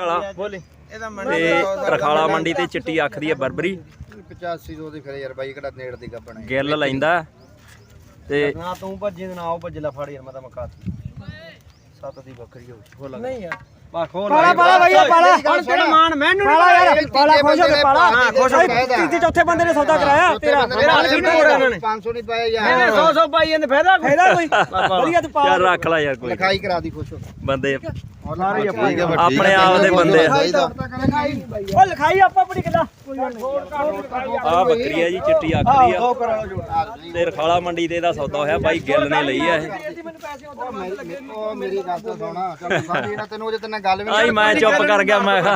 ਕਾਲਾ। ਬੋਲੀ। ਇਹਦਾ ਤੇ ਰਖਾਲਾ ਮੰਡੀ ਤੇ ਚਿੱਟੀ ਅੱਖ ਦੀ ਹੈ ਬਰਬਰੀ। 85 ਦੋ ਦੀ ਫਿਰ ਯਾਰ ਬਾਈ ਕਿਹੜਾ ਨੇੜ ਦੀ ਗੱਪਣਾ ਗਿੱਲ ਲੈਂਦਾ। ਤੇ ਨਾ ਤੂੰ ਭੱਜੀ ਤੇ ਨਾ ਉਹ ਭੱਜ ਲੈ ਫੜ ਯਾਰ ਮੈਂ ਤਾਂ ਮਕਾਤੀ ਸੱਤ ਦੀ ਬੱਕਰੀ ਹੋ ਖੋਲ ਨਹੀਂ ਯਾਰ। ਬਾ ਖੋਲ ਪਾਲਾ ਪਾਲਾ ਭਈਆ ਪਾਲਾ। ਹੁਣ ਤੇਰਾ ਮਾਨ ਮੈਨੂੰ ਪਾਲਾ ਯਾਰ ਪਾਲਾ ਖੁਸ਼ ਹੋ ਕੇ ਪਾਲਾ। ਹਾਂ, ਖੁਸ਼ ਹੋ ਕੇ ਤੀਜੇ ਚੌਥੇ ਬੰਦੇ ਨੇ ਸੌਦਾ ਕਰਾਇਆ ਤੇਰਾ। ਨਾਲ ਕਿੰਨੇ ਹੋ ਰਹੇ ਇਹਨਾਂ ਨੇ? 500 ਨਹੀਂ ਪਾਇਆ ਇਹਨੇ ਯਾਰ। 100 100 ਪਾਈ ਇਹਨੇ ਫਾਇਦਾ ਕੋਈ? ਫਾਇਦਾ ਕੋਈ? ਵਧੀਆ ਤੂੰ ਪਾਲਾ। ਯਾਰ ਰੱਖ ਲੈ ਯਾਰ ਕੋਈ। ਲਿਖਾਈ ਕਰਾ ਦੀ ਖੁਸ਼ ਹੋ। ਬੰਦੇ ਸਾਰੇ ਆਪਣੇ ਆਪ ਦੇ ਬੰਦੇ ਆ। ਉਹ ਲਿਖਾਈ। ਆਪਾਂ ਆਪਣੀ ਕਿੱਦਾਂ? ਆ ਬੱਕਰੀ ਹੈ ਜੀ ਚਿੱਟੀ ਦੀ ਆ। ਉਹ ਤੇ ਰਖਾਲਾ ਮੰਡੀ ਤੇ ਇਹਦਾ ਸੌਦਾ ਹੋਇਆ ਬਾਈ ਗਿੱਲ ਨੇ ਲਈ ਆ ਇਹ। ਉਹ ਮੇਰੀ ਗੱਲ ਤਾਂ ਸੁਣਾ। ਚੱਲ ਸਾਡੀ ਨਾ ਤੈਨੂੰ ਉਹਦੇ ਤੇ ਨਾਲ ਗੱਲ ਵੀ ਆਈ ਮੈਂ ਚੁੱਪ ਕਰ ਗਿਆ ਮੈਂ ਕਿਹਾ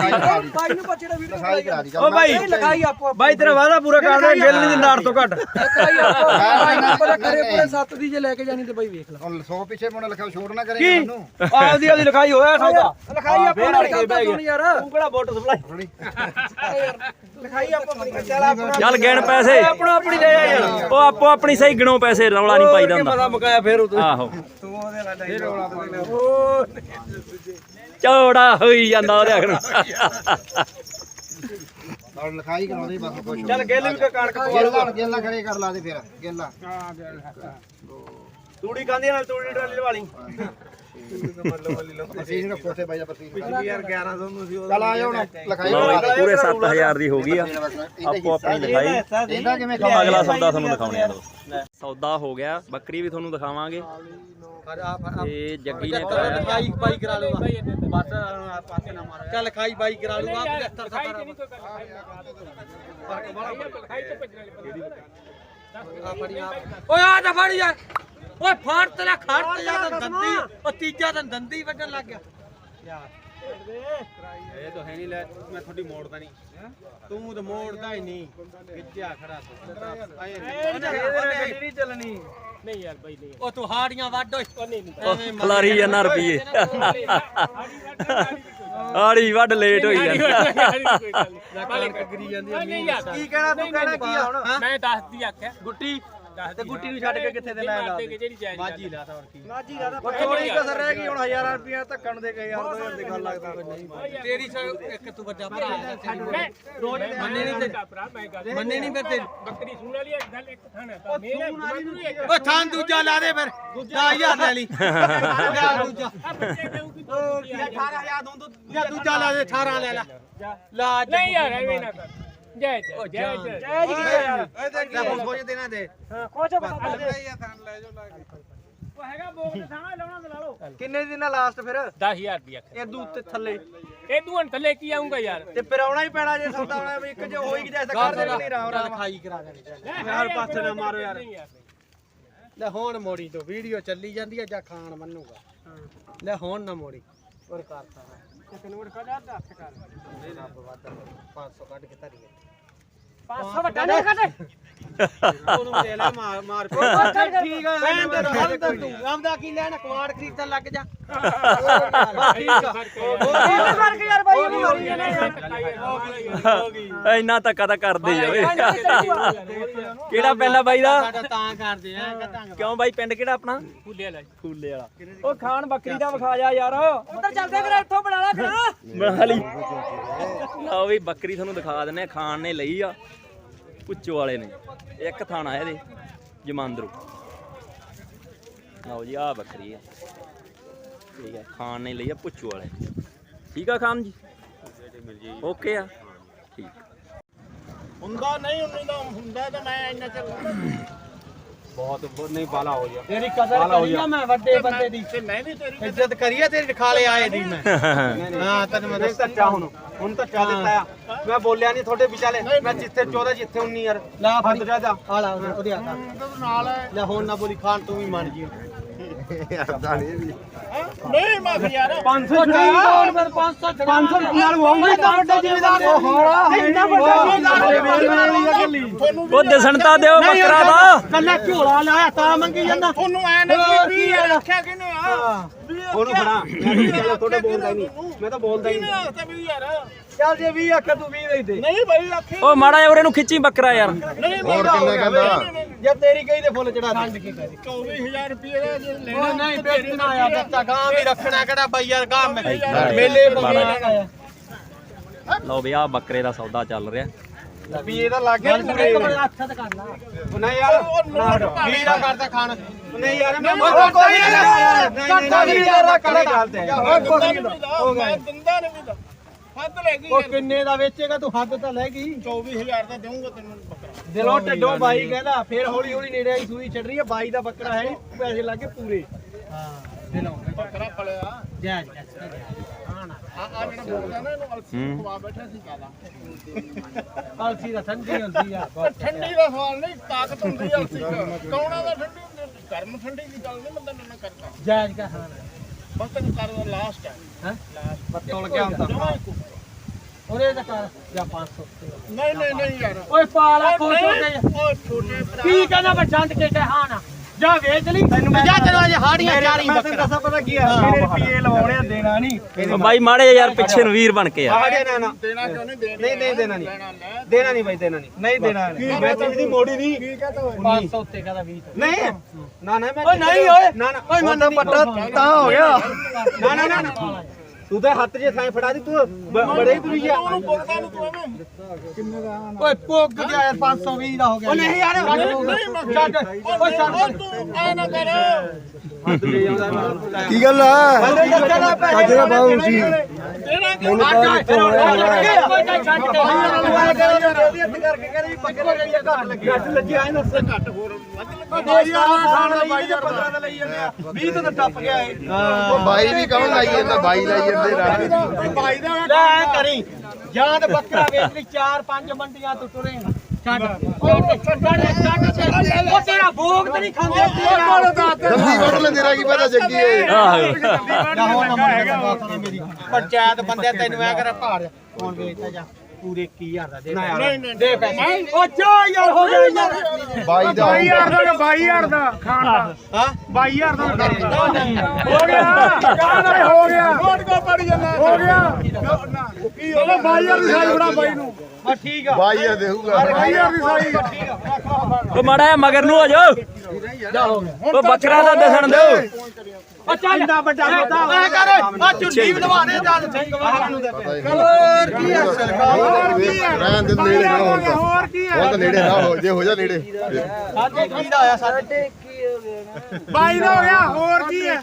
ਬਾਈ ਨੂੰ ਪੁੱਛ ਵੀਡੀਓ ਲਿਖਾਈ ਕਰਾ ਦੀ। ਓ ਬਾਈ ਲਿਖਾਈ ਆਪੋ ਬਾਈ ਤੇਰਾ ਵਾਦਾ ਪੂਰਾ ਕਰ ਦੇ ਗਿੱਲ ਨਹੀਂ ਦਿੰਦਾ ਅੱਠ ਤੋਂ ਘੱਟ। ਲਿਖਾਈ ਆਪੋ। ਪਤਾ ਕਰੇ ਪੂਰੇ 7 ਦੀ ਜੇ ਲੈ ਕੇ ਜਾਣੀ ਤੇ ਬਾਈ ਵੇਖ ਲੈ। ਹੁਣ 100 ਪਿੱਛੇ ਮੁੰਡਾ ਲਿਖਾਓ ਛੋੜ ਨਾ ਕਰੇ ਕੀ? ਮੈਨੂੰ। ਆਪਦੀ ਆਪਦੀ ਲਿਖਾਈ ਹੋਇਆ ਲਿਖਾਈ ਆਪੋ ਬਹਿ ਗਿਆ ਤੂੰ ਕਿਹੜਾ ਸਪਲਾਈ? ਲਿਖਾਈ ਆਪੋ ਚੱਲ ਆਪਣਾ ਚੱਲ ਗਿਣ ਪੈਸੇ। ਆਪਣਾ ਆਪਣੀ ਲੈ ਆ ਯਾਰ। ਉਹ ਆਪੋ ਆਪਣੀ ਸਹੀ ਗਿਣੋ ਪੈਸੇ ਰੌਲਾ ਨਹੀਂ ਪਾਈਦਾ ਹੁੰਦਾ ਪਤਾ ਮੁਕਾਇਆ ਫੇਰ ਉਹ ਆਹੋ। ਤੂੰ ਉਹਦੇ ਨਾਲ ਡਾਈ ਰੋਲਾ ਪਾ ਚੌੜਾ ਹੋਈ ਜਾਂਦਾ ਉਹਦੇ ਆਖਣ। ਔਰ ਲਿਖਾਈ ਕਰਾਉਂਦੇ ਬਸ ਹੋ ਚੱਲ ਗਿੱਲ ਵੀ ਕਣਕ ਪਵਾ ਗੇਲਾ ਗੇਲਾ ਖੜੇ ਕਰ ਲਾ ਦੇ ਫਿਰ। ਗੇਲਾ ਤੂੜੀ ਖਾਂਦੀ ਨਾਲ ਤੂੜੀ ਟਰਾਲੀ ਲਵਾ ਲਈ। ਅਸੀਂ ਰੱਖੋ ਤੇ ਬਾਈ ਆਪਾਂ ਯਾਰ 1100 ਨੂੰ ਸੀ ਚੱਲ ਆ ਜਾਓ ਹੁਣ ਲਿਖਾਈ ਲਓ ਜੀ, ਪੂਰੇ 7000 ਦੀ ਹੋ ਗਈ ਆ। ਆਪੋ ਆਪਣੀ ਲਿਖਾਈ ਇਹਦਾ ਕਿਵੇਂ ਹੁਣ ਅਗਲਾ ਸੌਦਾ ਤੁਹਾਨੂੰ ਦਿਖਾਉਣੇ ਆ। ਦੋਸਤ ਸੌਦਾ ਹੋ ਗਿਆ ਬੱਕਰੀ ਵੀ ਤੁਹਾਨੂੰ ਦਿਖਾਵਾਂਗੇ। ਤੇ ਜੱਗੀ ਨੇ ਕਰਾਇਆ ਬਾਈ ਬਾਈ ਕਰਾ ਲਓ ਬਸ ਪਾਸੇ ਨਾ ਮਾਰੋ। ਚੱਲ ਖਾਈ ਬਾਈ ਕਰਾ ਲਓ ਆ 75 ਓਏ ਆ ਜਾ ਫੜ ਯਾਰ। ਓਏ ਫੜ ਤੇਰਾ ਖੜ ਤੇ ਜਾ ਤਾਂ ਦੰਦੀ ਉਹ ਤੀਜਾ ਤਾਂ ਦੰਦੀ ਵੱਢਣ ਲੱਗ ਗਿਆ। ਯਾਰ ਇਹ ਤਾਂ ਹੈ ਨਹੀਂ ਲੈ ਮੈਂ ਤੁਹਾਡੀ ਮੋੜਦਾ ਨਹੀਂ ਤੂੰ ਤਾਂ ਮੋੜਦਾ ਹੀ ਨਹੀਂ ਗਿੱਜਿਆ ਖੜਾ ਆਏ ਨਹੀਂ। ਚੱਲਣੀ। ਨਹੀਂ ਯਾਰ ਬਾਈ ਨਹੀਂ। ਉਹ ਤੂੰ ਹਾੜੀਆਂ ਵੱਢ ਓਏ। ਨਹੀਂ ਨਹੀਂ ਉਹ ਖਲਾਰੀ ਜਾਂਦਾ ਰੁਪਈਏ। ਆੜੀ ਵੱਡ ਲੇਟ ਹੋਈ। ਜਾਂਦਾ ਜਾਂਦੀ ਕੀ ਕਹਿਣਾ ਤੂੰ ਕਹਿਣਾ ਕੀ ਆ? ਹੁਣ ਮੈਂ ਦੱਸਦੀ ਆਖਿਆ। ਗੁੱਟੀ ਤੇ ਗੁੱਟੀ ਨੂੰ ਛੱਡ ਕੇ ਕਿੱਥੇ ਤੇ ਲੈ ਲਾ ਮਾਜੀ ਲਾ ਤਾ ਹੋਰ ਕੀ। ਮਾਜੀ ਦਾ ਉਹ ਥੋੜੀ ਕਸਰ ਰਹਿ ਗਈ ਹੁਣ ਹਜ਼ਾਰਾਂ ਰੁਪਇਆ ਧੱਕਣ ਦੇ ਗਏ ਯਾਰ 2000 ਦੇ ਗੱਲ ਲੱਗਦਾ ਤੇਰੀ ਸ- ਇੱਕ ਤੂੰ ਵੱਡਾ ਭਰਾ ਹੈ ਰੋਜ਼ ਮੰਨੇ ਨਹੀਂ ਤੇ ਭਰਾ ਮੈਂ ਗੱਲ ਮੰਨੇ ਨਹੀਂ ਫਿਰ ਤੇ ਬੱਕਰੀ ਸੂਣ ਵਾਲੀ ਇੱਕ ਗੱਲ ਇੱਕ ਥਾਣਾ ਤਾਂ ਮੇਰਾ ਓ ਥਾਂ ਦੂਜਾ ਲਾ ਦੇ ਫਿਰ 10000 ਲੈ ਲਈ। ਦੂਜਾ। ਬੱਚੇ ਦੇਊਗੀ 18000 ਦੂੰ। ਜਾਂ ਦੂਜਾ ਲਾ ਦੇ 18 ਲੈ ਲੈ। ਲਾ ਨਹੀਂ ਯਾਰ ਐਵੇਂ ਨਾ ਕਰ। ਜੈ ਜੈ ਜੈ ਜੈ। ਜੈ ਜੀ ਕੀ ਯਾਰ। ਲੈ ਹੁਣ ਸੋਚ ਦੇਣਾ ਦੇ। ਖੁਸ਼ ਹੋ ਕੇ ਸੌਦਾ ਦੇ। ਉਹ ਹੈਗਾ ਬੋਕ ਤੇ ਥਾਣਾ ਲਾਉਣਾ ਤੇ ਲਾ ਲਓ। ਕਿੰਨੇ ਦਿਨ ਲਾਸਟ ਫਿਰ? 10000 ਦੀ ਆਖਿਆ ਇਹ ਦੂ ਉੱਤੇ ਥੱਲੇ। ਇਹ ਤੂੰ ਹੁਣ ਥੱਲੇ ਕੀ ਆਉਂਗਾ ਯਾਰ? ਤੇ ਫਿਰ ਆਉਣਾ ਹੀ ਪੈਣਾ ਜੇ ਸੌਦਾ ਹੋਣਾ ਵੀ ਇੱਕ ਜੇ ਹੋਈ ਕਿ ਜੈਸਾ ਕਰ ਦੇ ਨਹੀਂ ਰਾਮ ਰਾਮ। ਖਾਈ ਕਰਾ ਦੇਣੀ। ਯਾਰ ਪਾਸੇ ਨਾ ਮਾਰੋ ਯਾਰ। ਨਹੀਂ ਯਾਰ ਲੈ ਹੁਣ ਮੋੜੀ ਤੋਂ ਵੀਡੀਓ ਚੱਲੀ ਜਾਂਦੀ ਹੈ ਜਾਂ ਖਾਣ ਮੰਨੂਗਾ। ਲੈ ਹੁਣ ਨਾ ਮੋੜੀ। ਹੋਰ ਕਰਤਾ ਤੈਨੂੰ ਵੜ ਕਦਾ ਦੱਸ ਕਰ। 500 ਕੱਢ ਕੇ ਧਰੀ 500 ਵੱਡਾ ਨਹੀਂ ਕੱਢ। ਉਹਨੂੰ ਦੇ ਲੈ ਮਾਰ ਮਾਰ ਠੀਕ ਆ ਭੈਣ ਤੇ ਹੱਲ ਤਾਂ ਤੂੰ ਆਮਦਾ ਕੀ ਲੈਣਾ ਕੁਆੜ ਖਰੀਦਣ ਲੱਗ ਜਾ। ਠੀਕ ਆ। ਇਹਦੇ ਕਰਕੇ ਯਾਰ ਬਾਈ ਨਹੀਂ ਹੋ ਰਹੀ ਹੈ ਨਾ ਯਾਰ। ਇੰਨਾ ਧੱਕਾ ਤਾਂ ਕਰਦੇ ਓਏ ਕਿਹੜਾ ਪਿੰਡ ਆ ਬਾਈ ਦਾ? ਸਾਡਾ ਤਾਂ ਕਰਦੇ ਆ ਕਿਉਂ ਬਾਈ ਪਿੰਡ ਕਿਹੜਾ ਆਪਣਾ? ਫੁੱਲੇ ਲੈ ਖੂਲੇ ਵਾਲਾ। ਉਹ ਖਾਨ ਬੱਕਰੀ ਦਾ ਵਿਖਾ ਜਾ ਯਾਰ। ਉੱਧਰ ਚੱਲਦੇ ਫਿਰ ਇੱਥੋਂ ਬਣਾ ਲਾ ਕਰਾ ਬਣਾ ਲਈ। ਲਓ ਵੀ ਬੱਕਰੀ ਤੁਹਾਨੂੰ ਦਿਖਾ ਦਿੰਨੇ ਆ ਖਾਨ ਨੇ ਲਈ ਆ। ਪੁੱਚੋ ਵਾਲੇ ਨੇ। ਇੱਕ ਥਾਣਾ ਇਹਦੇ, ਜਮਾਂਦਰੂ। ਲਓ ਜੀ ਆ ਬੱਕਰੀ ਹੈ। ਠੀਕ ਹੈ ਖਾਨ ਨੇ ਲਈ ਆ ਪੁੱਚੋ ਵਾਲੇ। ਠੀਕ ਆ ਖਾਨ ਜੀ? ਓਕੇ ਆ। ਠੀਕ। ਹੁੰਦਾ ਨਹੀਂ ਹੁੰਦਾ ਤਾਂ ਮੈਂ ਇੰਨਾ ਚੱਲ ਬਹੁਤ ਨਹੀਂ ਬਾਲਾ ਹੋ ਗਿਆ। ਤੇਰੀ ਕਦਰ ਕਰੀ ਨਾ ਮੈਂ ਵੱਡੇ ਬੰਦੇ ਦੀ। ਤੇ ਮੈਂ ਵੀ ਤੇਰੀ ਇੱਜ਼ਤ ਕਰੀਏ ਤੇਰੇ ਖਾਲੇ ਆਏ ਦੀ ਮੈਂ। ਹਾਂ ਤੈਨੂੰ ਮੈਂ ਦੱਸ ਧੱਚਾ ਹੁਣ। ਹੁਣ ਧੱਚਾ ਦਿੱਤਾ ਆ ਮੈਂ ਬੋਲਿਆ ਨਹੀਂ ਤੁਹਾਡੇ ਵਿਚਾਲੇ। ਮੈਂ ਜਿੱਥੇ 14 ਜਿੱਥੇ 19 ਯਾਰ। ਲਾ ਫੜ ਜਾ ਜਾ। ਆ ਲਾ ਉਹਦੇ ਆ। ਨਾਲ ਲੈ ਹੁਣ ਨਾ ਬੋਲੀ ਖਾਨ ਤੂੰ ਵੀ ਮੰਨ ਜੀ ਨਹੀਂ ਮਾਫੀ ਯਾਰ 500 ਚਾਹੀਦਾ ਫਿਰ 500 500 ਨਾਲ ਹੋਊਗੀ ਤਾਂ ਵੱਡਾ ਜ਼ਿਮੀਦਾਰ ਹੋਣਾ ਇੰਨਾ ਵੱਡਾ ਜ਼ਿਮੀਦਾਰ ਉਹ ਦਿਸਣ ਤਾਂ ਦਿਓ ਬੱਕਰਾ ਦਾ ਕੱਲਾ ਝੋਲਾ ਲਾਇਆ ਤਾਂ ਮੰਗੀ ਜਾਂਦਾ। ਤੁਹਾਨੂੰ ਐ ਨਹੀਂ ਵੀ ਰੱਖਿਆ ਕਿਨੇ ਆ? ਉਹਨੂੰ ਫੜਾ। ਮੈਂ ਤਾਂ ਤੁਹਾਡੇ ਬੋਲਦਾ ਹੀ ਨਹੀਂ। ਮੈਂ ਤਾਂ ਬੋਲਦਾ ਹੀ ਨਹੀਂ। ਤੇ ਵੀ ਯਾਰ। ਚੱਲ ਜੇ 20 ਆਖਿਆ ਤੂੰ 20 ਦੇ ਦੇ। ਨਹੀਂ ਬਈ ਆਖੇ ਉਹ ਮਾੜਾ ਜਿਹਾ ਉਰੇ ਨੂੰ ਖਿੱਚੀ ਬੱਕਰਾ ਯਾਰ। ਨਹੀਂ ਹੋਰ ਕਿੰਨੇ ਕਹਿੰਦਾ? ਜੇ ਤੇਰੀ ਕਹੀ ਤੇ ਫੁੱਲ ਚੜਾ ਦੇ। 24000 ਰੁਪਏ ਦਾ ਜੇ ਲੈਣਾ ਨਹੀਂ ਵੇਚਣਾ ਆ। ਬੱਚਾ ਗਾਂ ਵੀ ਰੱਖਣਾ ਕਿਹੜਾ ਬਈ ਯਾਰ ਗਾਂ ਮੇਲੇ ਬੰਦੇ ਲਓ ਵੀ ਆ ਬੱਕਰੇ ਦਾ ਸੌਦਾ ਚੱਲ ਰਿਹਾ। ਵੀ ਇਹਦਾ ਲੱਗ ਗਿਆ ਪੂਰੇ। ਹੱਥ ਤੇ ਕਰ ਲਾ। ਨਹੀਂ ਯਾਰ ਵੀਰ ਦਾ ਕਰਦਾ ਖਾਣ। ਨਹੀਂ ਯਾਰ ਮੈਂ ਕੋਈ ਯਾਰ। ਘਾਟਾ ਵੀ ਯਾਰ ਕਰੇ। ਗੱਲ ਤੇ। ਮੈਂ ਦਿੰਦਾ ਨਹੀਂ ਵੀ ਹੱਦ ਲੈ ਗਈ ਉਹ ਕਿੰਨੇ ਦਾ ਵੇਚੇਗਾ ਤੂੰ ਹੱਦ ਤਾਂ ਲੈ ਗਈ। 24000 ਦਾ ਦੇਵਾਂਗਾ ਤੈਨੂੰ ਬੱਕਰਾ। ਦਿਲੋਂ ਢੱਡੋਂ ਬਾਈ ਕਹਿੰਦਾ ਫਿਰ ਹੌਲੀ ਹੌਲੀ ਨੇੜੇ ਆਈ ਸੂਈ ਛੱਡ ਰਹੀ ਹੈ ਬਾਈ ਦਾ ਬੱਕਰਾ ਹੈ ਨੀ, ਪੈਸੇ ਲੱਗੇ ਪੂਰੇ। ਹਾਂ ਦਿਲੋਂ ਬੱਕਰਾ ਪਲਿਆ ਜੈ ਜੈ ਹਾਂ ਨਾ। ਆ ਆ ਜਿਹੜਾ ਬੋਲਦਾ ਨਾ ਇਹਨੂੰ ਅਲਸੀ। ਖਵਾ ਬੈਠਾ ਸੀ ਕਾਦਾ ਅਲਸੀ ਦਾ ਠੰਡੀ ਹੁੰਦੀ ਆ ਠੰਡੀ ਦਾ ਸਵਾਲ ਨਹੀਂ ਤਾਕਤ ਹੁੰਦੀ ਹੈ ਅਲਸੀ ਚ। ਕੌਣਾ ਦਾ ਠੰਡੀ ਹੁੰਦੀ ਹੈ? ਗਰਮ ਠੰਡੀ ਦੀ ਗੱਲ ਨਹੀਂ ਬੰਦਾ ਨਾ ਕਰਦਾ। ਜੈ ਜੈ ਹਾਂ ਬਸ ਤੈਨੂੰ ਕਰਦਾ ਲਾਸਟ ਹੈ? ਹੈ ਬੱਤੋਲ ਗਿਆ ਹੁਣ ਜਮਾਂ ਤਾਂ ਹੀ ਕੁੱਕ। ਉਹਦੇ ਦਾ ਕਰ ਜਾਂ 500 ਨਹੀਂ ਨਹੀਂ ਨਹੀਂ ਯਾਰ। ਓਏ ਪਾਲਾ ਉਹ ਖੁਸ਼ ਹੋ ਕੇ ਨਹੀਂ, ਉਹ ਛੋਟੇ ਭਰਾ। ਕੀ ਕਹਿੰਦਾ ਮੈਂ ਛੰਡ ਕੇ ਤੇ ਹਾਂ ਨਾ? ਜਾ ਵੇਚ ਲਈ? ਤੈਨੂੰ ਮੈਂ ਜਾ ਤੈਨੂੰ ਅਜੇ ਹਾੜੀਆਂ ਚਾਰੀ ਬੱਕਰਾ। ਦੱਸਾਂ ਪਤਾ ਕੀ ਆ? ਮੇਰੇ ਰੁਪਏ ਲਵਾਉਣੇ ਆ ਦੇਣਾ ਨਹੀਂ। ਉਹ ਬਾਈ ਮਾੜੇ ਯਾਰ ਪਿੱਛੇ ਨੂੰ ਵੀਰ ਬਣ ਕੇ ਆ। ਹਾੜੀਆਂ ਨਾ ਨਾ। ਦੇਣਾ ਕਿਉਂ ਨਹੀਂ? ਦੇਣਾ ਨਹੀਂ ਨਹੀਂ ਦੇਣਾ ਨਹੀਂ। ਦੇਣਾ ਨਹੀਂ ਬਾਈ ਦੇਣਾ ਨਹੀਂ। ਨਹੀਂ ਦੇਣਾ ਮੈਂ ਤਾਂ ਇਹਦੀ ਮੋੜੀ ਨਹੀਂ। ਕੀ ਕਹਤਾ 500 ਉੱਤੇ ਕਹਦਾ 20 ਨਹੀਂ। ਨਾ ਨਾ ਮੈਂ ਓਏ ਨਹੀਂ ਓਏ। ਨਾ ਨਾ। ਓਏ ਮੈਂ ਪੱਟਾ ਤਾਂ ਹੋ ਗਿਆ। ਨਾ ਨਾ ਨਾ। ਤੂੰ ਤਾਂ ਹੱਥ 'ਚ ਥਾਂ ਫੜਾ ਦੀ ਤੂੰ ਬ- ਬੜੇ ਤੁਰੀ ਆ। ਉਹਨੂੰ ਪੁੱਗਦਾ ਨਹੀਂ ਤੂੰ ਐਵੇਂ। ਓਏ ਪੁੱਗ ਗਿਆ ਯਾਰ 520 ਦਾ ਹੋ ਗਿਆ। ਓ ਨਹੀਂ ਯਾਰ ਛੱਡ। ਓਏ ਛੱਡ ਉਹ ਤੂੰ ਐ ਨਾ ਕਰ। ਕੀ ਗੱਲ ਆ? ਸਾਜਰਾ ਬਾਹੂ ਸੀ। ਦੇਣਾ ਕਿਉਂ ਮੈਨੂੰ ਘੱਟ ਹੋਰ। ਵੱਧ ਬਾਈ ਵੀ ਕੌਣ ਲਾਈ ਜਾਂਦਾ ਬਾਈ ਲਾਈ ਜਾਂਦੇ ਰਾਹ ਬਾਈ ਦਾ ਲੈ ਕਰੀ। ਜਾਂ ਤੇ ਬੱਕਰਾ ਵੇਚ ਲਈ ਚਾਰ ਪੰਜ ਮੰਡੀਆਂ ਤੋਂ ਤੁਰੇ ਛੱਡ। ਛੱਡ ਛੱਡ ਛੱਡ ਉਹ ਤੇਰਾ ਭੋਗ ਤੇ ਨਹੀਂ ਖਾਂਦੇ ਤੇਰਾ ਜਲਦੀ ਵੱਢ ਲੈ ਤੇਰਾ ਕੀ ਪਤਾ ਜੱਗੀ ਏ ਆਹੋ। ਨਾ ਹੁਣ ਨਾ ਮੰਨ ਮੇਰੀ ਪੰਚਾਇਤ ਬੰਦੇ ਤੈਨੂੰ ਐ ਕਰ ਭਾੜ। ਹੁਣ ਵੇਚਦਾ ਜਾ। ਪੂਰੇ 21000 ਦਾ ਦੇ ਨਹੀਂ ਨਹੀਂ ਦੇ ਪੈਸੇ। ਉਹ ਜਾ ਯਾਰ ਹੋ ਜਾ। ਯਾਰ ਬਾਈ ਦਾ ਦਾ 22000 ਦਾ ਖਾਣ ਦਾ। ਹਾਂ। 22000 ਦਾ ਉਹ ਨਹੀਂ ਹੋ ਗਿਆ। ਕਾਹਦਾ ਹੋ ਗਿਆ। ਕੋਟ ਕੋ ਪੜੀ ਜਾਂਦਾ? ਹੋ ਗਿਆ। ਕੀ ਹੋ ਗਿਆ 22000 ਦੀ ਸਾਈ ਫੜਾ ਬਾਈ ਨੂੰ। ਬਸ ਠੀਕ ਆ। ਬਾਈ ਆ ਦੇਊਗਾ। 22000 ਦੀ ਸਾਈ ਉਹ ਮਾੜਾ ਜਿਹਾ ਮਗਰ ਨੂੰ ਹੋ ਜਾਓ। ਉਹ ਬੱਕਰਾ ਤਾਂ ਦੱਸਣ ਦਿਓ। ਉਹ ਚੱਲ ਇੰਦਾ ਵੱਡਾ ਹੁੰਦਾ ਐ ਕਰ ਆ ਚੁੰਡੀ ਵਧਵਾ ਦੇ ਚੱਲ ਸਿੰਘ ਵਾਲਾ ਨੂੰ ਦੇ ਹੋਰ ਕੀ ਆ ਰਹਿਣ ਦੇ ਨੇੜੇ ਨਾ ਹੋ ਤਾਂ ਹੋਰ ਕੀ ਉਹ ਤਾਂ ਨੇੜੇ ਨਾ ਹੋ ਜੇ ਹੋ ਜਾ ਨੇੜੇ ਸਾਡੇ ਕੀ ਦਾ ਆਇਆ ਸਾਡੇ ਬਾਈ ਦਾ ਹੋ ਗਿਆ ਹੋਰ ਕੀ ਹੈ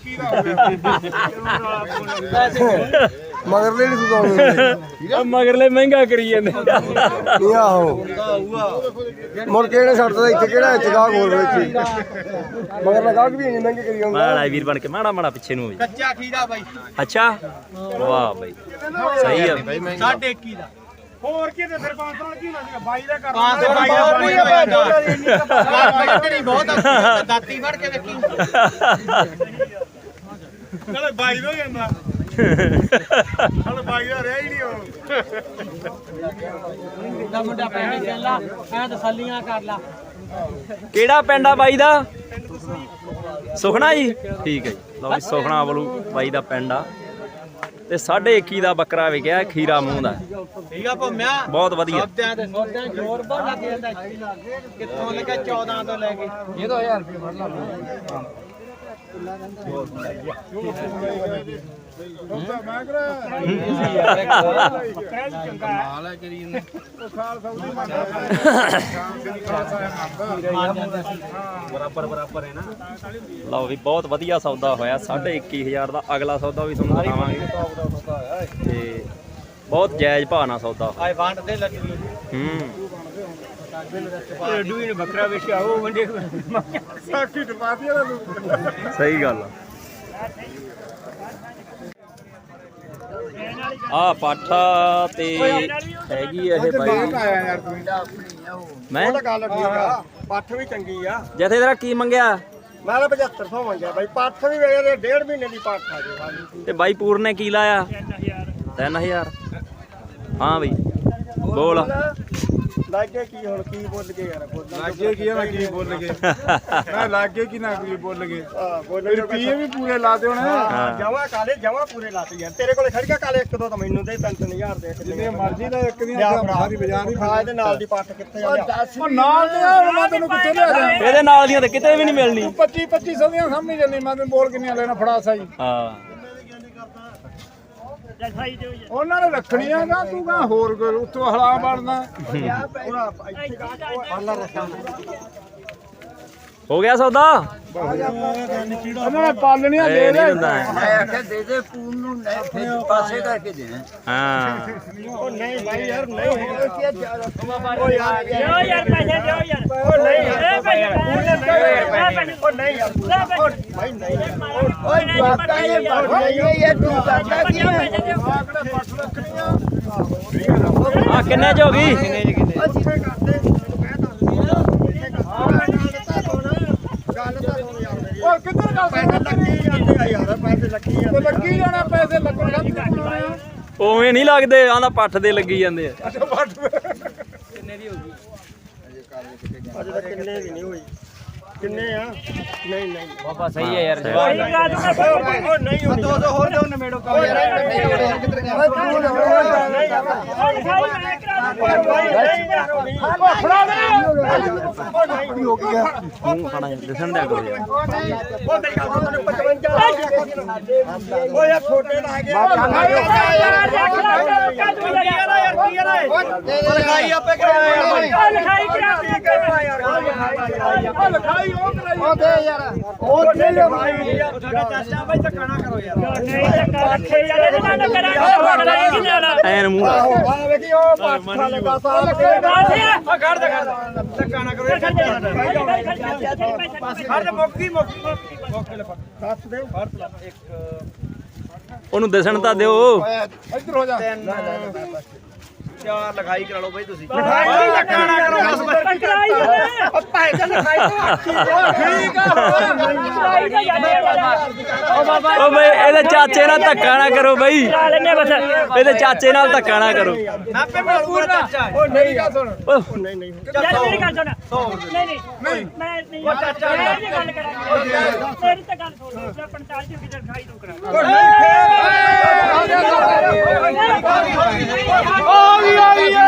ਮਗਰ ਨਹੀਂ ਸੁਣਾਉਂਦੇ ਉਹ ਮਗਰਲੇ ਮਹਿੰਗਾ ਕਰੀ ਜਾਂਦੇ। ਨਹੀਂ ਆਹੋ। ਮੁੜ ਕੇ ਇਹਨੇ ਛੱਡਦਾ ਇੱਥੇ ਕਿਹੜਾ ਇੱਥੇ ਗਾਹਕ ਹੋਰ ਵੇਚੀ? ਮਗਰ ਲਗਾ ਵੀ ਇੰਨੇ ਮਹਿੰਗੇ ਕਰੀ ਜਾਂਦਾ ਮਾੜਾ ਵੀਰ ਬਣ ਕੇ ਮਾੜਾ ਮਾੜਾ ਪਿੱਛੇ ਨੂੰ ਹੋ ਜਾ। ਕੱਚਾ ਖੀਰਾ ਬਾਈ। ਅੱਛਾ? ਵਾਹ ਬਾਈ। ਸਹੀ ਆ। ਸਾਡੇ ਕੀ ਦਾ। ਹੋਰ ਕੀ ਤੇ ਫਿਰ 500 ਨਾਲ ਕੀ ਮੰਗੇਗਾ ਬਾਈ ਦਾ ਕਰ ਪੰਜ ਸੌ ਬਹੁਤ ਨਹੀਂ ਆ ਭਾਈ ਤੇਰੀ ਬਹੁਤ ਆ। ਦਾਤੀ ਫੜ ਕੇ ਵੇਖੀ। ਨਾਲੇ ਬਾਈ ਦਾ ਜਾਂਦਾ। ਨਾਲੇ ਬਾਈ ਦਾ ਰਿਹਾ ਹੀ ਨਹੀਂ ਉਹ। ਦਾ ਮੁੰਡਾ ਪੈਸੇ ਚੱਲ ਲਾ ਐ ਤਸੱਲੀਆਂ ਕਰ ਲਾ। ਕਿਹੜਾ ਪਿੰਡ ਆ ਬਾਈ ਦਾ? ਸੁਖਣਾ ਜੀ? ਠੀਕ ਹੈ ਜੀ। ਲਓ ਜੀ ਸੁਖਣਾ ਵੱਲੋਂ ਬਾਈ ਦਾ ਪਿੰਡ ਆ। ਤੇ 21.5 ਦਾ ਬੱਕਰਾ ਵਿਕਿਆ ਖੀਰਾ ਮੂੰਹ ਦਾ। ਠੀਕ ਆ ਭੰਮਿਆ। ਬਹੁਤ ਵਧੀਆ। ਸੌਦਿਆਂ ਤੇ ਸੌਦਿਆਂ ਜ਼ੋਰ ਬਹੁਤ ਲੱਗ ਜਾਂਦਾ ਕਿੱਥੋਂ ਲੱਗਾ 14 ਤੋਂ ਲੈ ਕੇ? ਇਹ 2000 ਰੁਪਏ ਫੜ ਲਾ ਬਰਾਬਰ ਬਰਾਬਰ ਹੈ ਨਾ ਲਓ ਵੀ ਬਹੁਤ ਵਧੀਆ ਸੌਦਾ ਹੋਇਆ 21500 ਦਾ ਅਗਲਾ ਸੌਦਾ ਵੀ ਤੁਹਾਨੂੰ ਦਿਖਾਵਾਂਗੇ। ਤੇ ਬਹੁਤ ਜਾਇਜ਼ ਭਾਅ ਨਾਲ ਸੌਦਾ ਹੋਇਆ। ਵੰਡ ਦੇ ਲੱਡੂ ਹੂੰ। ਲੱਡੂ ਹੀ ਨੇ ਬੱਕਰਾ ਵੇਚਿਆ ਉਹ ਵੰਡੇ ਸਾਖੀ ਟਪਾਤੀ ਵਾਲਾ ਤੂੰ। ਸਹੀ ਗੱਲ ਆ। ਆ ਪਾਠਾ ਤੇ ਹੈਗੀ ਆ ਇਹ ਬਾਈ। ਮੈਂ? ਪੱਠ ਵੀ ਚੰਗੀ ਆ। ਜਥੇ ਤੇਰਾ ਕੀ ਮੰਗਿਆ? ਮੈਂ ਤਾਂ 7500 ਮੰਗਿਆ ਬਾਈ। ਪੱਠ ਵੀ ਵੇਲੇ ਡੇਢ ਮਹੀਨੇ ਦੀ ਪੱਠ ਆ ਜੇ। ਤੇ ਬਾਈ ਪੂਰ ਨੇ ਕੀ ਲਾਇਆ? 3000 ਹਾਂ ਬਈ। ਬੋਲ। ਲੱਗੇ ਕੀ ਹੁਣ ਕੀ ਬੋਲ ਗਏ ਯਾਰ? ਲੱਗੇ ਕੀ ਨਾ ਕੀ ਬੋਲ ਗਏ? ਨਾ ਲੱਗੇ ਕੀ ਨਾ ਕੀ ਬੋਲ ਗਏ? ਹਾਂ ਬੋਲ ਗਏ ਰੁਪਏ ਵੀ ਪੂਰੇ ਲਾ ਦੇ ਹੁਣ ਹਾਂ। ਜਮਾ ਕਾਲੇ ਜਮਾ ਪੂਰੇ ਲਾਤੇ ਯਾਰ। ਤੇਰੇ ਕੋਲੇ ਖੜ ਗਿਆ ਕਾਲੇ ਇੱਕ ਦੋ ਤਾਂ ਮੈਨੂੰ ਦੇ 3000 ਦੇ ਜਿੰਨੇ ਮਰਜ਼ੀ ਦਾ ਇੱਕ ਦੀਆਂ ਸਾਰੀ ਬਾਜ਼ਾਰ ਹੀ ਖਾ ਇਹਦੇ ਨਾਲ ਦੀ ਪੱਠ ਕਿੱਥੇ ਆ ਉਹ ਨਾਲ ਦੇ ਆ ਮੈਂ ਤੈਨੂੰ ਕਿੱਥੇ ਲਿਆ ਦਾਂ ਇਹਦੇ ਨਾਲ ਦੀਆਂ ਤੇ ਕਿਤੇ ਵੀ ਨਹੀਂ ਮਿਲਣੀ। 25 2500 ਦੀਆਂ ਸਮਝ ਜੰਨੀ ਮੈਂ ਤੈਨੂੰ ਬੋਲ ਕਿੰਨੀਆਂ ਲੈਣਾ ਫੜਾ ਸਾਈ। ਹਾਂ। ਲਿਖਾਈ ਦਿਓ ਯਾਰ ਉਹਨਾਂ ਨੇ ਰੱਖਣੀਆਂ ਗਾ ਤੂੰ ਕਾ ਹੋਰ ਕੋਈ ਉੱਤੋਂ ਹਲਾ ਬਣਦਾ ਹੋ ਗਿਆ ਸੌਦਾ? ਉਹਨਾਂ ਨੇ ਪਾਲਣੀਆਂ ਦੇ ਇਹ ਦੇ। ਨਹੀਂ ਹੁੰਦਾ ਹੈ। ਮੈਂ ਆਖਿਆ ਦੇ ਦੇ ਪੂਨ ਨੂੰ ਨਹੀਂ ਫਿਰ ਪਾਸੇ ਕਰਕੇ ਦੇ ਹਾਂ। ਉਹ ਨਹੀਂ ਭਾਈ ਯਾਰ ਨਹੀਂ। ਦਿਓ ਯਾਰ। ਪੈਸੇ ਦਿਓ ਯਾਰ। ਉਹ ਨਹੀਂ ਯਾਰ ਪੈਸੇ ਉਹ ਨਹੀਂ ਯਾਰ ਭਾਈ ਨਹੀਂ ਓਏ ਜਵਾਕਾ ਇਹ ਨਹੀਂ ਇਹ ਤੂੰ ਕਰਦਾ ਕੀ ਹੈ ਆ ਕਿੰਨੇ ਚ ਹੋ ਗਈ? ਉਹ ਕਿੱਧਰ ਗੱਲ ਪੈਸੇ ਲੱਗੀ ਜਾਂਦੇ ਆ ਯਾਰ ਪੈਸੇ ਲੱਗੀ ਜਾਂਦੇ ਲੱਗੀ ਜਾਣਾ ਪੈਸੇ ਲੱਗਣ ਲੱਗ ਉਵੇਂ ਨਹੀਂ ਲੱਗਦੇ ਆਂਦਾ ਪੱਠ ਦੇ ਲੱਗੀ ਜਾਂਦੇ ਆ। ਅਜੇ ਤਾਂ ਕਿੰਨੇ ਵੀ ਹੋਈ ਕਿੰਨੇ ਸਹੀ ਹੈ ਯਾਰ ਕੋਈ ਕਰਾ ਦੂੰਗਾ ਉਹ ਨਹੀਂ ਹੋਣੀ ਦੋ ਦੋ ਹੋਰ ਦੋ ਨਮੇੜੋ ਕੰਮ ਯਾਰ ਉਹ ਲਿਖਾਈ ਮੈਂ ਕਰਾ ਦੂੰਗਾ ਹੋ ਗਿਆ ਮੂੰਹ ਖਾਣਾ ਦਿਸਣ ਦਿਆ ਕਰੋ ਯਾਰ ਉਹ ਮੇਰੀ ਗੱਲ ਸੁਣ ਤੈਨੂੰ 55 ਓਏ ਯਾਰ ਛੋਟੇ ਨਾ ਹੈਗੇ ਲਗਾਈ ਆਪੇ ਕਰਾਇਆ ਲਿਖਾਈ ਕਰਾ ਦੂੰਗਾ ਲਗਾਈ ਉਹ ਕਰਾਈ ਉਹ ਦੇ ਯਾਰ ਉਹ ਐਨ ਮੂੰਹ ਉਹਨੂੰ ਦਿਸਣ ਤਾਂ ਦਿਓ। ਇੱਧਰ ਹੋ ਜਾ। ਚਾਰ ਲਿਖਾਈ ਕਰਾ ਲਓ ਬਈ ਤੁਸੀਂ ਲਿਖਾਈ ਧੱਕਾ ਨਾ ਕਰੋ ਬਸ ਬਸ ਟਕਰਾਈ ਜਾਂਦੇ ਉਹ ਭਾਈ ਤੇ ਲਿਖਾਈ ਠੀਕ ਆ ਟਕਰਾਈ ਤਾਂ ਜਾਂਦੇ ਉਹ ਬਾਬਾ ਓ ਬਈ ਇਹਦੇ ਚਾਚੇ ਨਾਲ ਧੱਕਾ ਨਾ ਕਰੋ ਬਈ ਕਰਾ ਲੈਣੇ ਬਸ ਇਹਦੇ ਚਾਚੇ ਨਾਲ ਧੱਕਾ ਨਾ ਕਰੋ ਆਪੇ ਬਣਾਊਗਾ ਚਾਚਾ ਉਹ ਨਹੀਂ ਗਾ ਸੁਣ ਓ, ਨਹੀਂ ਨਹੀਂ ਯਾਰ ਮੇਰੀ ਗੱਲ ਸੁਣ ਨਹੀਂ ਨਹੀਂ ਮੈਂ ਨਹੀਂ ਉਹ ਚਾਚਾ ਨਹੀਂ ਗੱਲ ਕਰਾਂਗੇ ਮੇਰੀ ਤਾਂ ਗੱਲ ਸੁਣ ਲਓ 45 ਦੀ ਕਿਧਰ ਖਾਈ ਤੂੰ ਕਰਾ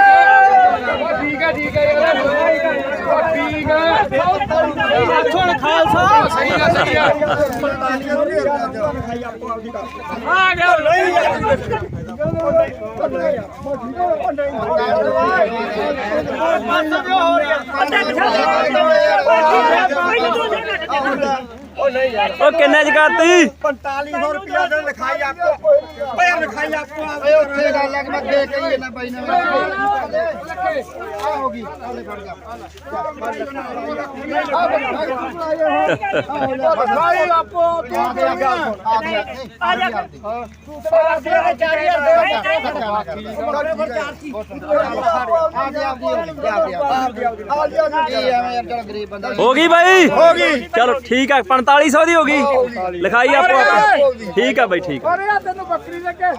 ਠੀਕ ਹੈ ਠੀਕ ਹੈ ਯਾਰ ਠੀਕ ਹੈ ਹੁਣ ਖਾਲਸਾ ਸਹੀ ਹੈ ਸਹੀ ਹੈ 45 ਹੋ ਰਹੀ ਹੈ ਲਿਖਾਈ ਆਪੋ ਆਪਦੀ ਕਰ ਆ ਗਿਆ। ਨਹੀਂ ਯਾਰ ਓ ਕਿੰਨੇ ਚ ਕਰਤੀ 4500 ਰੁਪਿਆ ਦੇ ਲਿਖਾਈ ਆਪੋ ਓਏ ਲਿਖਾਈ ਆਪੋ ਓਏ ਉੱਥੇ ਗੱਲ ਲੱਗ ਮੈਂ ਦੇ ਕੇ ਹੀ ਨਾ ਬਾਈ ਨੇ ਆ ਹੋ ਗਈ ਆਲੇ ਫੜ ਜਾ ਲਿਖਾਈ ਆਪੋ ਤੂੰ ਦੇ ਗਿਆ ਆ ਗਿਆ ਆ ਜਾ ਤੂੰ ਤੇ ਦੇ 4000 ਹੋ ਗਈ ਬਾਈ ਹੋ ਗਈ। ਚਲੋ ਠੀਕ ਆ 4500 ਦੀ ਹੋ ਗਈ। ਲਿਖਾਈ ਆਪੋ। ਆਪੋ ਠੀਕ ਆ ਬਾਈ ਠੀਕ ਆ। ਤੈਨੂੰ ਬੱਕਰੀ ਲੈ ਕੇ।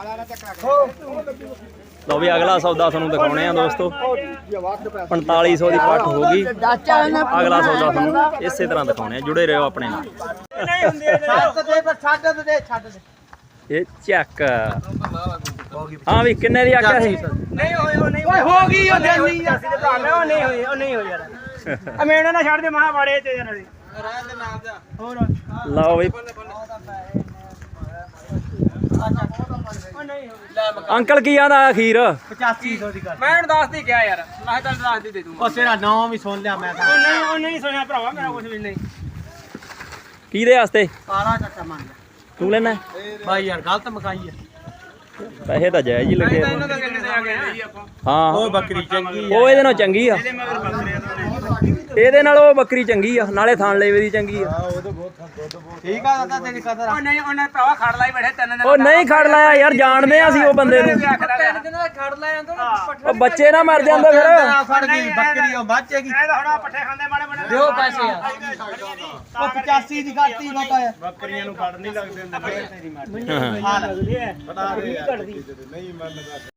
ਲਓ ਵੀ ਅਗਲਾ ਸੌਦਾ ਤੁਹਾਨੂੰ ਦਿਖਾਉਣੇ ਆ ਦੋਸਤੋ। 4500 ਦੀ ਪੱਠ ਹੋ ਗਈ। ਅਗਲਾ ਸੌਦਾ ਤੁਹਾਨੂੰ ਇਸੇ ਤਰ੍ਹਾਂ ਦਿਖਾਉਣੇ ਆ ਜੁੜੇ ਰਹੋ ਆਪਣੇ ਨਾਲ। ਨਹੀਂ ਹੁੰਦੇ ਛੱਡ ਦੇ ਪਰ ਛੱਡ ਦੇ ਛੱਡ ਦੇ। ਇਹ ਚੱਕ। ਹਾਂ ਵੀ ਕਿੰਨੇ ਦੀ ਆਖਿਆ ਸੀ? ਨਹੀਂ ਹੋਏ ਉਹ ਨਹੀਂ ਓਏ ਹੋ ਗਈ ਉਹ ਜਾਨੀ ਅਸੀਂ ਤੇ ਭਰਾ ਲਿਆ ਉਹ ਨਹੀਂ ਹੋਈ ਉਹ ਨਹੀਂ ਹੋਈ ਯਾਰ ਛੱਡ ਦੇ ਤੇ ਯਾਰ ਅਸੀਂ ਲਓ ਵੀ ਉਹ ਨਹੀਂ ਹੋਈ ਅੰਕਲ ਕੀ ਆਂਦਾ ਅਖੀਰ? 8500 ਦੀ ਕਰ ਮੈਂ ਹੁਣ ਦੱਸ ਦੀ ਗਿਆ ਯਾਰ। ਮੈਂ ਤਾਂ ਦੱਸ ਦੀ ਦੂੰਗਾ। ਉਹ ਤੇਰਾ ਨਾਮ ਵੀ ਸੁਣ ਲਿਆ ਮੈਂ ਤਾਂ। ਉਹ ਨਹੀਂ ਉਹ ਨਹੀਂ ਸੁਣਿਆ ਭਰਾਵਾ ਮੇਰਾ ਕੁਝ ਵੀ ਨਹੀਂ। ਕਿਹਦੇ ਵਾਸਤੇ? ਸਾਰਾ ਚਾਚਾ ਮੰਨ ਲਿਆ। ਤੂੰ ਲੈਣਾ? ਬਾਈ ਯਾਰ ਗਲਤ ਮਕਾਈ ਹੈ। ਪੈਸੇ ਤਾਂ ਜਾਇਜ਼ ਹੀ ਲੱਗੇ ਬੱਕਰੀ ਚੰਗੀ ਉਹ ਇਹਦੇ ਨਾਲ ਚੰਗੀ ਆ। ਇਹਦੇ ਨਾਲ ਉਹ ਬੱਕਰੀ ਚੰਗੀ ਆ ਨਾਲੇ ਥਾਣ ਲੇਵੇ ਦੀ ਚੰਗੀ ਆ। ਠੀਕ ਆ ਦਾਦਾ ਤੇਰੀ ਕਦਰ ਉਹ ਨਹੀਂ ਉਹਨੇ ਭਰਾਵਾ ਖੜ ਲਾਈ ਬੈਠੇ ਤਿੰਨ ਦਿਨ ਉਹ ਨਹੀਂ ਖੜ ਲਾਇਆ ਯਾਰ ਜਾਣਦੇ ਆ ਅਸੀਂ ਉਹ ਬੰਦੇ ਨੂੰ। ਤਿੰਨ ਦਿਨ ਦਾ ਖੜ ਲਾਇਆ ਤਾਂ ਉਹ ਬੱਚੇ ਨਾ ਮਰ ਜਾਂਦੇ ਫਿਰ। ਆ ਫੜ ਗਈ ਬੱਕਰੀ ਉਹ ਬਾਚੇਗੀ ਇਹ ਤਾਂ ਹੁਣ ਪੱਠੇ ਖਾਂਦੇ ਮਾੜੇ ਮਾੜੇ। ਦਿਓ ਪੈਸੇ ਯਾਰ ਉਹ 85 ਦੀ ਘਾਟੀ ਬਾਬਾ ਯਾਰ ਬੱਕਰੀਆਂ ਨੂੰ ਫੜ ਨਹੀਂ ਲੱਗਦੇ ਹੁੰਦੇ ਤੇਰੀ ਮਾਰ ਹਾਂ। ਹਾਲ ਇਹ ਬਤਾ ਦੇ